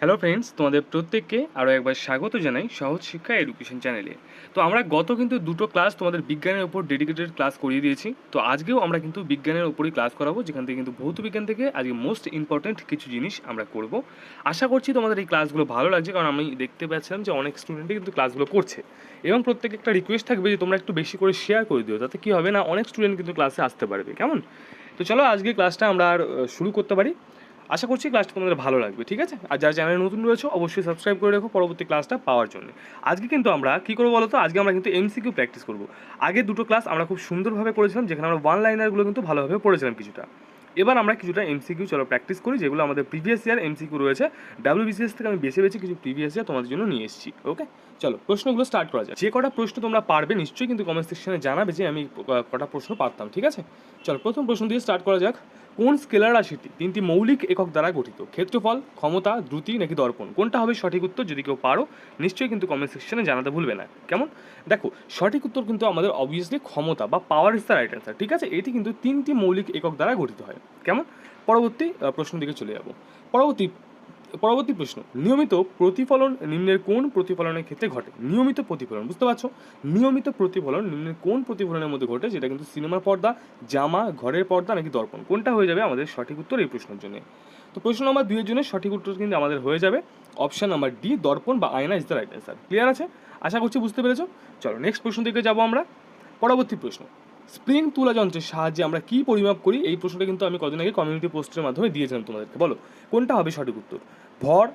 Hello friends তোমাদের প্রত্যেককে আরও একবার স্বাগত জানাই সহজ শিক্ষা এডুকেশন চ্যানেলে তো আমরা গত কিন্তু দুটো ক্লাস তোমাদের বিজ্ঞানের উপর ডেডিকেটেড ক্লাস করিয়ে দিয়েছি। তো আজকেও আমরা কিন্তু বিজ্ঞানের উপরই ক্লাস করাবো, যেখান থেকে কিন্তু ভৌত বিজ্ঞান থেকে আজকে মোস্ট ইম্পর্ট্যান্ট কিছু জিনিস আমরা করব। আশা করছি তোমাদের এই ক্লাসগুলো ভালো লাগছে, কারণ আমি দেখতে পাচ্ছিলাম যে অনেক স্টুডেন্টই কিন্তু ক্লাসগুলো করছে। এবং প্রত্যেকে একটা রিকোয়েস্ট থাকবে যে তোমরা একটু বেশি করে শেয়ার করে দিও, তাতে কী হবে না, অনেক স্টুডেন্ট কিন্তু ক্লাসে আসতে পারবে। কেমন? তো চলো আজকে ক্লাসটা আমরা আর শুরু করতে পারি। আশা করছি ক্লাসটা তোমাদের ভালো লাগবে, ঠিক আছে? আর যারা চ্যানেলে নতুন রয়েছে, অবশ্যই সাবস্ক্রাইব করে রেখো পরবর্তী ক্লাসটা পাওয়ার জন্য। আজকে কিন্তু আমরা কী করব বলো তো আজকে আমরা কিন্তু এমসিকিউ প্র্যাকটিস করব। আগে দুটো ক্লাস আমরা খুব সুন্দরভাবে করেছিলাম, যেখানে আমরা ওয়ান লাইনারগুলো কিন্তু ভালোভাবে পড়েছিলাম কিছুটা। এবার আমরা কিছুটা এমসিকিউ চলো প্র্যাকটিস করি, যেগুলো আমাদের প্রিভিয়াস ইয়ার এমসিকিউ রয়েছে। ডাব্লিউবিসিএস থেকে আমি বেছে বেছে কিছু প্রিভিয়াস ইয়ার তোমাদের জন্য নিয়ে এসেছি ওকে চলো, প্রশ্নগুলো স্টার্ট করা যায় যে কটা প্রশ্ন তোমরা পারবে, নিশ্চয়ই কিন্তু কমেন্ট সেকশনে জানাবে যে আমি কটা প্রশ্ন পারতাম, ঠিক আছে? চলো, প্রথম প্রশ্ন দিয়ে স্টার্ট করা যাক। কোন স্কেলার রাশিটি তিনটি মৌলিক একক দ্বারা গঠিত? ক্ষেত্রফল, ক্ষমতা, দ্রুতি নাকি দর্পণ? কোনটা হবে সঠিক উত্তর যদি কেউ পারো, নিশ্চয়ই কিন্তু কমেন্ট সেকশনে জানাতে ভুলবে না। কেমন? দেখো, সঠিক উত্তর কিন্তু আমাদের অবভিয়াসলি ক্ষমতা বা power is the right answer ঠিক আছে? এটি কিন্তু তিনটি মৌলিক একক দ্বারা গঠিত হয়। কেমন? পরবর্তী প্রশ্ন দিকে চলে যাব। পরবর্তী পরবর্তী প্রশ্ন, নিয়মিত প্রতিফলন নিম্নের কোন প্রতিফলনের ক্ষেত্রে ঘটে? নিয়মিত প্রতিফলন, বুঝতে পারছ? নিয়মিত প্রতিফলন নিম্নের কোন প্রতিফলনের মধ্যে ঘটে যেটা কিন্তু সিনেমার পর্দা, জামা, ঘরের পর্দা নাকি দর্পণ? কোনটা হয়ে যাবে আমাদের সঠিক উত্তর এই প্রশ্নের জন্য? তো প্রশ্ন নম্বর দুইয়ের জন্য সঠিক উত্তর কিন্তু আমাদের হয়ে যাবে। অপশন নাম্বার ডি, দর্পণ বা আয়না is the right answer. Clear আছে? আশা করছি বুঝতে পেরেছ? চলো, নেক্সট প্রশ্ন দিকে যাব আমরা। পরবর্তী প্রশ্ন স্প্রিং তুলা যন্ত্রের সাহায্যে আমরা কি পরিমাপ করি, এই প্রশ্নটা কিন্তু আমি কদিন আগে কমিউনিটি পোস্টের মাধ্যমে দিয়েছিলাম তোমাদেরকে। বলো, কোনটা হবে সঠিক উত্তর? ভর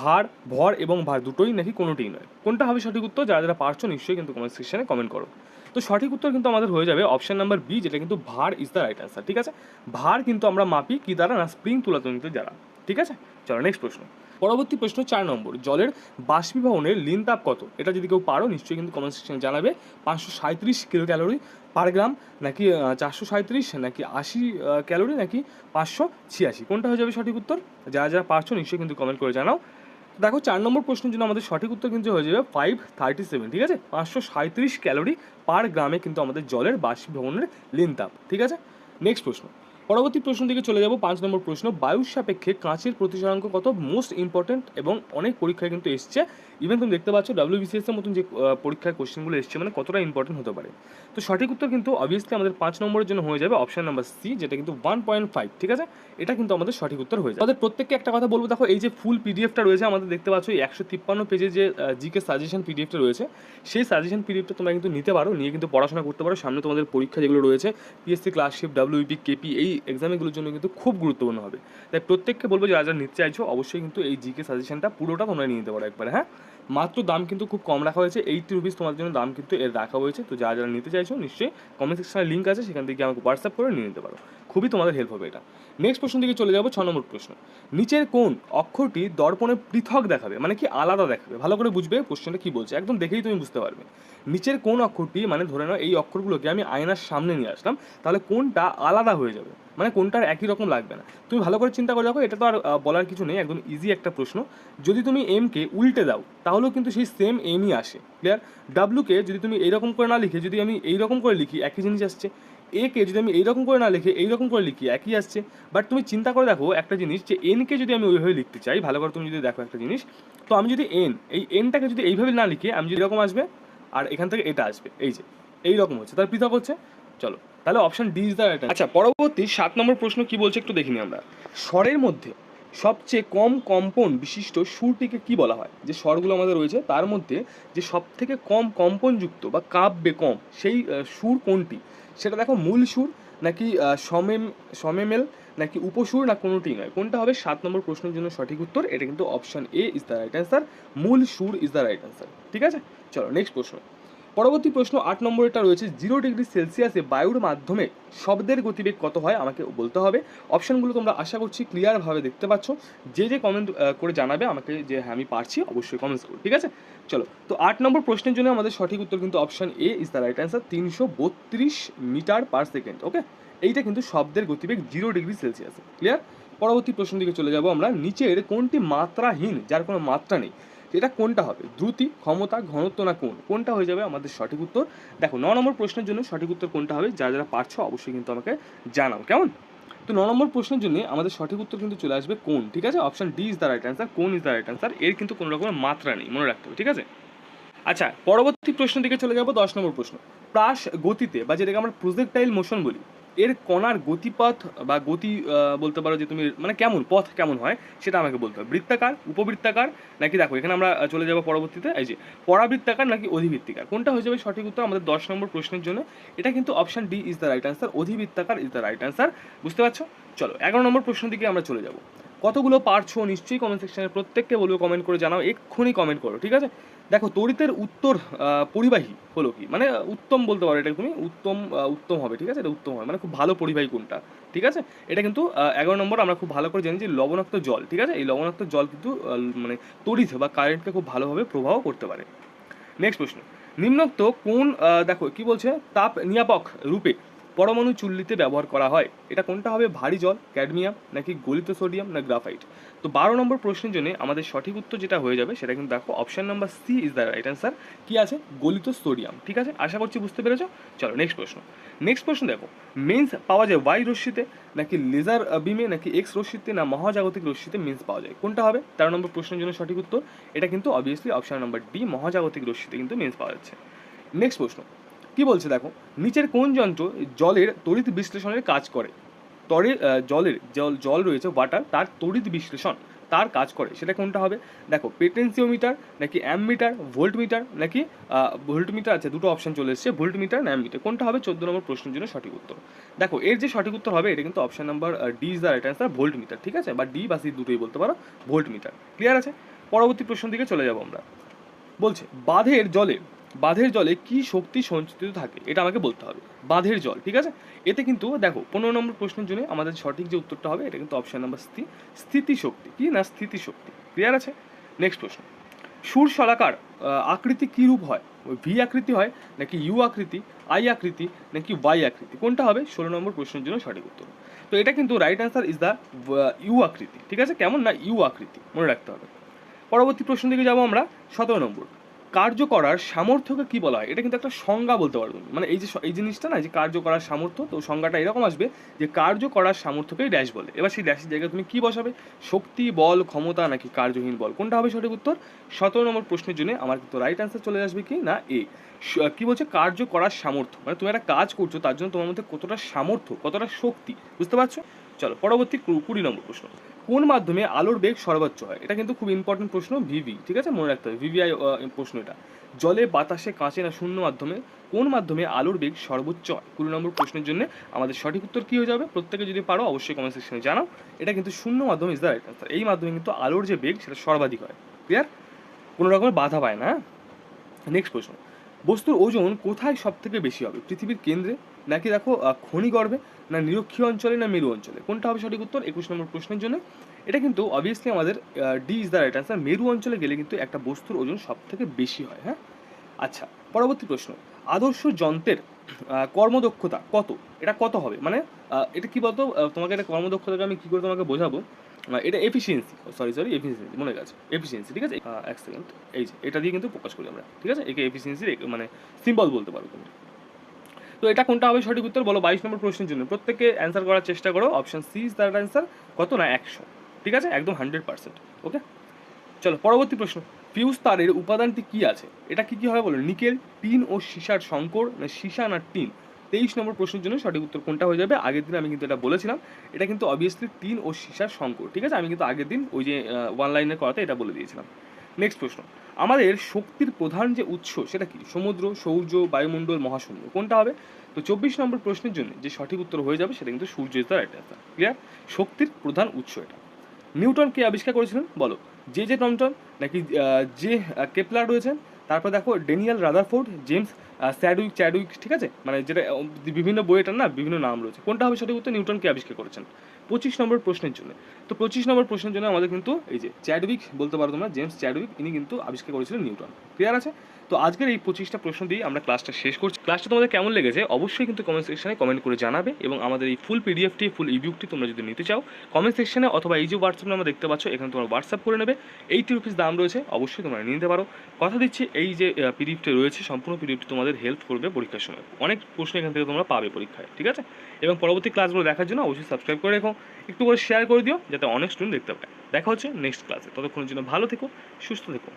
ভার, ভর এবং ভার দুটোই নাকি কোনোটিই নয়? কোনটা হবে সঠিক উত্তর? যারা যারা পারছ নিশ্চয়ই কিন্তু কমেন্ট সেকশনে কমেন্ট করো। তো সঠিক উত্তর কিন্তু আমাদের হয়ে যাবে অপশান নাম্বার বি যেটা কিন্তু ভার ইজ দ্য রাইট অ্যান্সার ঠিক আছে? ভার কিন্তু আমরা মাপি কি দ্বারা না স্প্রিং তুলা যন্ত্রের দ্বারা, ঠিক আছে? চলো নেক্সট প্রশ্ন। পরবর্তী প্রশ্ন চার নম্বর, জলের বাষ্পীভবনের লিন তাপ কত? এটা যদি কেউ পারো, নিশ্চয়ই কিন্তু কমেন্ট সেকশনে জানাবে। পাঁচশো সাঁত্রিশ কিলো ক্যালোরি পার গ্রাম নাকি চারশো সাঁত্রিশ নাকি আশি ক্যালোরি নাকি পাঁচশো ছিয়াশি? কোনটা হয়ে যাবে সঠিক উত্তর? যারা যারা পারছ, নিশ্চয়ই কিন্তু কমেন্ট করে জানাও। দেখো, চার নম্বর প্রশ্নের জন্য আমাদের সঠিক উত্তর কিন্তু হয়ে যাবে ফাইভ থার্টি সেভেন ঠিক আছে? পাঁচশো সাঁত্রিশ ক্যালোরি পার গ্রামে কিন্তু আমাদের জলের বাষ্পীভবনের লিন তাপ ঠিক আছে? নেক্সট প্রশ্ন। পরবর্তী প্রশ্ন দিকে চলে যাব। পাঁচ নম্বর প্রশ্ন, বায়ুর সাপেক্ষে কাঁচের প্রতিসরাঙ্ক কত মোস্ট ইম্পর্টেন্ট এবং অনেক পরীক্ষায় কিন্তু এসছে। ইভেন তুমি দেখতে পাচ্ছ ডাব্লিউবিসিএস এর মতন যে পরীক্ষার কোশ্চেনগুলো এসছে মানে কতটা ইম্পর্টেন্ট হতে পারে। তো সঠিক উত্তর কিন্তু অবভিয়াসলি আমাদের পাঁচ নম্বরের জন্য হয়ে যাবে অপশন নাম্বার সি যেটা কিন্তু ওয়ান পয়েন্ট ফাইভ ঠিক আছে? এটা কিন্তু আমাদের সঠিক উত্তর হয়ে যাবে। আমাদের প্রত্যেককে একটা কথা বলব, দেখো এই যে ফুল পিডিএফটা রয়েছে, আমাদের দেখতে পাচ্ছ একশো তিপ্পান্ন পেজে যে জিকে সাজেশন পিডিএফটা রয়েছে, সেই সাজেশন পিডিএফটা তোমরা কিন্তু নিতে পারো, নিয়ে কিন্তু পড়াশোনা করতে পারো। সামনে তোমাদের পরীক্ষা যেগুলো রয়েছে পিএসসি ক্লাসশিপ ডাব্লিউপি কেপি এই এক্সামগুলোর জন্য কিন্তু খুব গুরুত্বপূর্ণ হবে। তাই প্রত্যেককে বলব যারা যারা নিতে চাইছো, অবশ্যই কিন্তু এই জিকে সাজেশনটা পুরোটা তোমরা নিয়ে নিতে পারো একবারে হ্যাঁ? মাত্র দাম কিন্তু খুব কম রাখা হয়েছে এইটি রুপিস তোমার জন্য দাম কিন্তু এর রাখা হয়েছে। তো যারা যারা নিতে চাইছো, নিশ্চয়ই কমেন্ট সেকশনে লিঙ্ক আছে, সেখান থেকে আমাকে হোয়াটসঅ্যাপ করে নিয়ে নিতে পারো। খুবই তোমাদের হেল্প হবে এটা। নেক্সট প্রশ্ন দিকে চলে যাব, ছ নম্বর প্রশ্ন। নিচের কোন অক্ষরটি দর্পণে পৃথক দেখাবে মানে কি আলাদা দেখাবে? ভালো করে বুঝবে কোশ্চেনটা কি বলছে। একদম দেখেই তুমি বুঝতে পারবে। নিচের কোন অক্ষরটি মানে ধরে নাও এই অক্ষরগুলোকে আমি আয়নার সামনে নিয়ে আসলাম, তাহলে কোনটা আলাদা হয়ে যাবে। মানে কোনটার একই রকম লাগবে না। তুমি ভালো করে চিন্তা করে দেখো, এটা তো আর বলার কিছু নেই, একদম ইজি একটা প্রশ্ন। যদি তুমি এমকে উল্টে দাও, তাহলেও কিন্তু সেই সেম এমই আসে। ক্লিয়ার ডাব্লুকে যদি তুমি এইরকম করে না লিখে, যদি আমি এইরকম করে লিখি, একই জিনিস আসছে। একে যদি আমি এইরকম করে না লিখে এইরকম করে লিখি একই আসছে। বাট তুমি চিন্তা করে দেখো একটা জিনিস যে এনকে যদি আমি ওইভাবে লিখতে চাই ভালো করে তুমি যদি দেখো একটা জিনিস তো আমি যদি এন এই এনটাকে যদি এইভাবে না লিখে আমি যদি এরকম আসবে আর এখান থেকে এটা আসবে এই যে এই রকম হচ্ছে। তার পৃথক হচ্ছে। চলো তাহলে অপশন ডি ইজ দ্য আচ্ছা পরবর্তী সাত নম্বর প্রশ্ন কি বলছে একটু দেখিনি আমরা। স্বরের মধ্যে সবচেয়ে কম কম্পন বিশিষ্ট সুরটিকে কি বলা হয়? যে স্বরগুলো আমাদের রয়েছে, তার মধ্যে যে সব থেকে কম কম্পনযুক্ত বা কাব্যে কম সেই সুর কোনটি? সেটা দেখো মূল সুর নাকি সমেম সমেমেল নাকি উপসুর না কোনোটি নয়? কোনটা হবে? সাত নম্বর প্রশ্নের জন্য সঠিক উত্তর। এটা কিন্তু option A is the right answer মূল সুর ইজ দ্য রাইট অ্যান্সার ঠিক আছে? চলো নেক্সট প্রশ্ন। পরবর্তী প্রশ্ন আট নম্বরটা রয়েছে জিরো ডিগ্রি সেলসিয়াসে বায়ুর মাধ্যমে শব্দের গতিবেগ কত হয়? আমাকে বলতে হবে। অপশনগুলো তোমরা আশা করছি ক্লিয়ারভাবে দেখতে পাচ্ছ। যে যে কমেন্ট করে জানাবে, আমাকে যে হ্যাঁ আমি পারছি, অবশ্যই কমেন্টস করো, ঠিক আছে? চলো, তো আট নম্বর প্রশ্নের জন্য আমাদের সঠিক উত্তর কিন্তু option A is the right answer তিনশো বত্রিশ মিটার পার সেকেন্ড ওকে এইটা কিন্তু শব্দের গতিবেগ জিরো ডিগ্রি সেলসিয়াসে ক্লিয়ার পরবর্তী প্রশ্ন দিকে চলে যাব আমরা। নিচের কোনটি মাত্রাহীন? যার কোনো মাত্রা নেই। এটা কোনটা হবে? দ্রুতি, ক্ষমতা, ঘনত্ব না কোন? কোনটা হয়ে যাবে আমাদের সঠিক উত্তর? দেখো, ন নম্বর প্রশ্নের জন্য সঠিক উত্তর কোনটা হবে? যারা যারা পারছ অবশ্যই কিন্তু আমাকে জানাও, কেমন? তো ন নম্বর প্রশ্নের জন্য আমাদের সঠিক উত্তর কিন্তু চলে আসবে কোন, ঠিক আছে? Option D is the right answer কোন ইজ দ্য রাইট অ্যান্সার এর কিন্তু কোনো রকমের মাত্রা নেই, মনে রাখতে হবে, ঠিক আছে? আচ্ছা পরবর্তী প্রশ্ন দিকে চলে যাব দশ নম্বর প্রশ্ন। প্রাস গতিতে, বা যেটাকে আমরা প্রজেক্টাইল মোশন বলি এর কণার গতিপথ বা গতি বলতে পারো যে তুমি মানে কেমন, পথ কেমন হয় সেটা আমাকে বলতে হবে। বৃত্তাকার, উপবৃত্তাকার, নাকি দেখো এখানে আমরা চলে যাব পরবর্তীতে, এই যে পরাবৃত্তাকার নাকি অধিবৃত্তিকার? কোনটা হয়ে যাবে সঠিক উত্তর আমাদের দশ নম্বর প্রশ্নের জন্য। এটা কিন্তু option D is the right answer অধিবৃত্তাকার is the right answer বুঝতে পারছ? চলো, এগারো নম্বর প্রশ্ন দিকে আমরা চলে যাব। কতগুলো পারছ নিশ্চয়ই কমেন্ট সেকশনে প্রত্যেককে বলব কমেন্ট করে জানাও, এক্ষুনি কমেন্ট করো, ঠিক আছে? দেখো, তড়িতের উত্তর পরিবাহী হলো কি? মানে উত্তম বলতে পারো এটা তুমি, উত্তম উত্তম হবে, ঠিক আছে? এটা উত্তম হবে মানে খুব ভালো পরিবাহী কোনটা, ঠিক আছে? এটা কিন্তু এগারো নম্বর আমরা খুব ভালো করে জানি যে লবণাক্ত জল, ঠিক আছে? এই লবণাক্ত জল কিন্তু মানে তড়িৎ বা কারেন্টকে খুব ভালোভাবে প্রভাব করতে পারে। নেক্সট প্রশ্ন, নিম্নোক্ত কোন দেখো, কি বলছে? তাপ নিয়াপক রূপে পরমাণু চুল্লিতে ব্যবহার করা হয়। এটা কোনটা হবে? ভারী জল, ক্যাডমিয়াম, নাকি গলিত সোডিয়াম না গ্রাফাইট? তো বারো নম্বর প্রশ্নের জন্য আমাদের সঠিক উত্তর যেটা হয়ে যাবে সেটা কিন্তু দেখো option number C is the right answer কি আছে? গলিত সোডিয়াম। ঠিক আছে? আশা করছি বুঝতে পেরেছ? চলো নেক্সট প্রশ্ন। নেক্সট প্রশ্ন দেখো মেন্স পাওয়া যায় ওয়াই রশ্মিতে, নাকি লেজার বিমে নাকি এক্স রশ্মিতে, না মহাজাগতিক রশ্মিতে মেন্স পাওয়া যায়? কোনটা হবে? তেরো নম্বর প্রশ্নের জন্য সঠিক উত্তর। এটা কিন্তু অবভিয়াসলি অপশন নাম্বার ডি মহাজাগতিক রশ্মিতে কিন্তু মেন্স পাওয়া যাচ্ছে। নেক্সট প্রশ্ন। কি বলছে দেখো, নিচের কোন যন্ত্র জলের তড়িৎ বিশ্লেষণের কাজ করে? তরে জলের জল জল রয়েছে ওয়াটার তার তড়িৎ বিশ্লেষণ, তার কাজ করে। সেটা কোনটা হবে? দেখো পেটেন্সিওমিটার নাকি অ্যামমিটার ভোল্টমিটার নাকি ভোল্টমিটার আছে, দুটো অপশন চলে এসেছে ভোল্টমিটার অ্যামমিটার কোনটা হবে? চোদ্দ নম্বর প্রশ্নের জন্য সঠিক উত্তর। দেখো, এর যে সঠিক উত্তর হবে, এটা কিন্তু option number D is the right answer voltmeter ঠিক আছে? বা ডি বা সি দুটোই বলতে পারো ভোল্টমিটার ক্লিয়ার আছে? পরবর্তী প্রশ্ন দিকে চলে যাব আমরা। বলছে, বাঁধের জলে বাঁধের জলে কি শক্তি সঞ্চিত থাকে, এটা আমাকে বলতে হবে। বাঁধের জল, ঠিক আছে? এতে কিন্তু, দেখো, পনেরো নম্বর প্রশ্নের জন্য আমাদের সঠিক যে উত্তরটা হবে, এটা কিন্তু অপশন নাম্বার স্থি, স্থিতিশক্তি, কি না? স্থিতিশক্তি ক্লিয়ার আছে? নেক্সট প্রশ্ন। সুর শলাকার আকৃতি কি রূপ হয়? ওই ভি আকৃতি হয়, নাকি ইউ আকৃতি আই আকৃতি, নাকি ওয়াই আকৃতি? কোনটা হবে? ষোলো নম্বর প্রশ্নের জন্য সঠিক উত্তর। তো এটা কিন্তু right answer is the U আকৃতি, ঠিক আছে? কেমন না ইউ আকৃতি? মনে রাখতে হবে। পরবর্তী প্রশ্ন দিকে যাব আমরা, সতেরো নম্বর। কার্য করার সামর্থ্যকে কি বলা হয়? এটা কিন্তু একটা সংজ্ঞা বলতে পারব। মানে এই যে এই জিনিসটা না যে কার্য করার সামর্থ্য, তো সংজ্ঞাটা এরকম আসবে যে কার্য করার সামর্থ্যকেই ড্যাশ বলে। এবার সেই ড্যাশের জায়গায় তুমি কি বসাবে? শক্তি, বল, ক্ষমতা নাকি কার্যহীন বল? কোনটা হবে সঠিক উত্তর? সতেরো নম্বর প্রশ্নের জন্য আমার কিন্তু রাইট অ্যান্সার চলে আসবে কি? না এ কি বলছে? কার্য করার সামর্থ্য। মানে তুমি একটা কাজ করছ, তার জন্য তোমার মধ্যে কতটা সামর্থ্য, কতটা শক্তি, বুঝতে পারছ? চলো, পরবর্তী কুড়ি নম্বর প্রশ্ন। কোন মাধ্যমে আলোর বেগ সর্বোচ্চ হয়? এটা কিন্তু খুব ইম্পর্টেন্ট প্রশ্ন ভিভি ঠিক আছে? মনে রাখতে হবে। ভিভিআই প্রশ্ন এটা। জলে, বাতাসে, কাঁচে না শূন্য মাধ্যমে কোন মাধ্যমে আলোর বেগ সর্বোচ্চ হয়? কুড়ি নম্বর প্রশ্নের জন্য আমাদের সঠিক উত্তর কী হয়ে যাবে? প্রত্যেকে যদি পারো অবশ্যই কমেন্ট সেকশনে জানাও। এটা কিন্তু শূন্য মাধ্যমে ইজ দ্য রাইট আনসার এই মাধ্যমে কিন্তু আলোর যে বেগ, সেটা সর্বাধিক হয়। ক্লিয়ার কোনো রকমের বাধা পায় না নেক্সট প্রশ্ন। বস্তুর ওজন কোথায় সব থেকে বেশি হবে? পৃথিবীর কেন্দ্রে নাকি দেখো আহ, খনিগর্ভে না নিরক্ষীয় অঞ্চলে না মেরু অঞ্চলে? কোনটা হবে সঠিক উত্তর? একুশ নম্বর প্রশ্নের জন্য। এটা কিন্তু অবভিয়াসলি আমাদের D is the right answer মেরু অঞ্চলে গেলে কিন্তু একটা বস্তুর ওজন সব থেকে বেশি হয় হ্যাঁ? আচ্ছা পরবর্তী প্রশ্ন। আদর্শ যন্ত্রের কর্মদক্ষতা কত? এটা কত হবে? মানে এটা কি বলতো? তোমাকে এটা কর্মদক্ষতাকে আমি কী করে তোমাকে বোঝাবো? এটা এফিসিয়েন্সি সরি সরি এফিসিয়েন্সি মনে গেছে। এফিসিয়েন্সি ঠিক আছে? এক সেকেন্ড এই যে এটা দিয়ে কিন্তু প্রকাশ করি আমরা ঠিক আছে? একে এফিসিয়েন্সির মানে সিম্বল বলতে পারো তুমি। তো এটা কোনটা হবে সঠিক উত্তর বলো, বাইশ নম্বর প্রশ্নের জন্য। প্রত্যেককে অ্যান্সার করার চেষ্টা করো। Option C is that answer কত না একশো। ঠিক আছে? একদম হান্ড্রেড পার্সেন্ট ওকে চলো, পরবর্তী প্রশ্ন। ফিউজ তারের উপাদানটি কি আছে? এটা কি কি হবে বলো? নিকেল, টিন ও সীসার সংকর? না, সীসা না টিন? তেইশ নম্বর প্রশ্নের জন্য সঠিক উত্তর কোনটা হয়ে যাবে? আগের দিন আমি কিন্তু এটা বলেছিলাম। এটা কিন্তু অবভিয়াসলি টিন ও সীসার সংকর, ঠিক আছে? আমি কিন্তু আগের দিন ওই যে ওয়ান লাইনের করাতে এটা বলে দিয়েছিলাম। নেক্সট প্রশ্ন। আমাদের শক্তির প্রধান যে উৎস সেটা কি? সমুদ্র, সৌর্য, বায়ুমণ্ডল, মহাশূন্য, কোনটা হবে? তো চব্বিশ নম্বর প্রশ্নের জন্য যে সঠিক উত্তর হয়ে যাবে সেটা কিন্তু সূর্য ইজ দ্য ক্লিয়ার শক্তির প্রধান উৎস এটা। নিউটন কে আবিষ্কার করেছিলেন? বলো। যে যে টমটন নাকি যে কেপলার রয়েছেন? তারপর দেখো Daniel Rutherford James Chadwick, Chadwick, ঠিক আছে? মানে যেটা বিভিন্ন বইয়েটার না বিভিন্ন নাম রয়েছে। কোনটা হবে সঠিক উত্তর? নিউটনকে আবিষ্কার করেছেন। পঁচিশ নম্বর প্রশ্নের জন্য। তো পঁচিশ নম্বর প্রশ্নের জন্য আমাদের কিন্তু এই যে চ্যাডউইক বলতে পারো তোমরা, জেমস চ্যাডউইক, ইনি কিন্তু আবিষ্কার করেছিলেন নিউটন। ক্লিয়ার আছে? তো আজকের এই পঁচিশটা প্রশ্ন দিয়ে আমরা ক্লাসটা শেষ করছি। ক্লাসটা তোমাদের কেমন লেগেছে অবশ্যই কিন্তু কমেন্ট সেকশনে কমেন্ট করে জানাবে এবং আমাদের এই ফুল পিডিএফটি ফুল ইবুকটি তোমরা যদি নিতে চাও কমেন্ট সেকশনে অথবা এই যে হোয়াটসঅ্যাপ নাম্বার দেখতে পাচ্ছ, এখানে তোমরা হোয়াটসঅ্যাপ করে নেবে। এইটি রুপিস দাম রয়েছে, অবশ্যই তোমরা নিতে পারো। কথা দিচ্ছি, এই যে পিডিএফটি রয়েছে, সম্পূর্ণ পিডিএফটি তোমাদের হেল্প করবে পরীক্ষার সময়। অনেক প্রশ্ন এখান থেকে তোমরা পাবে পরীক্ষায়, ঠিক আছে? এবং পরবর্তী ক্লাসগুলো দেখার জন্য অবশ্যই সাবস্ক্রাইব করে রেখো। একটু করে শেয়ার করে দিও, যাতে অনেক স্টুডেন্ট দেখতে পায়। দেখা হচ্ছে নেক্সট ক্লাসে ততক্ষণের জন্য ভালো থেকো, সুস্থ থেকো।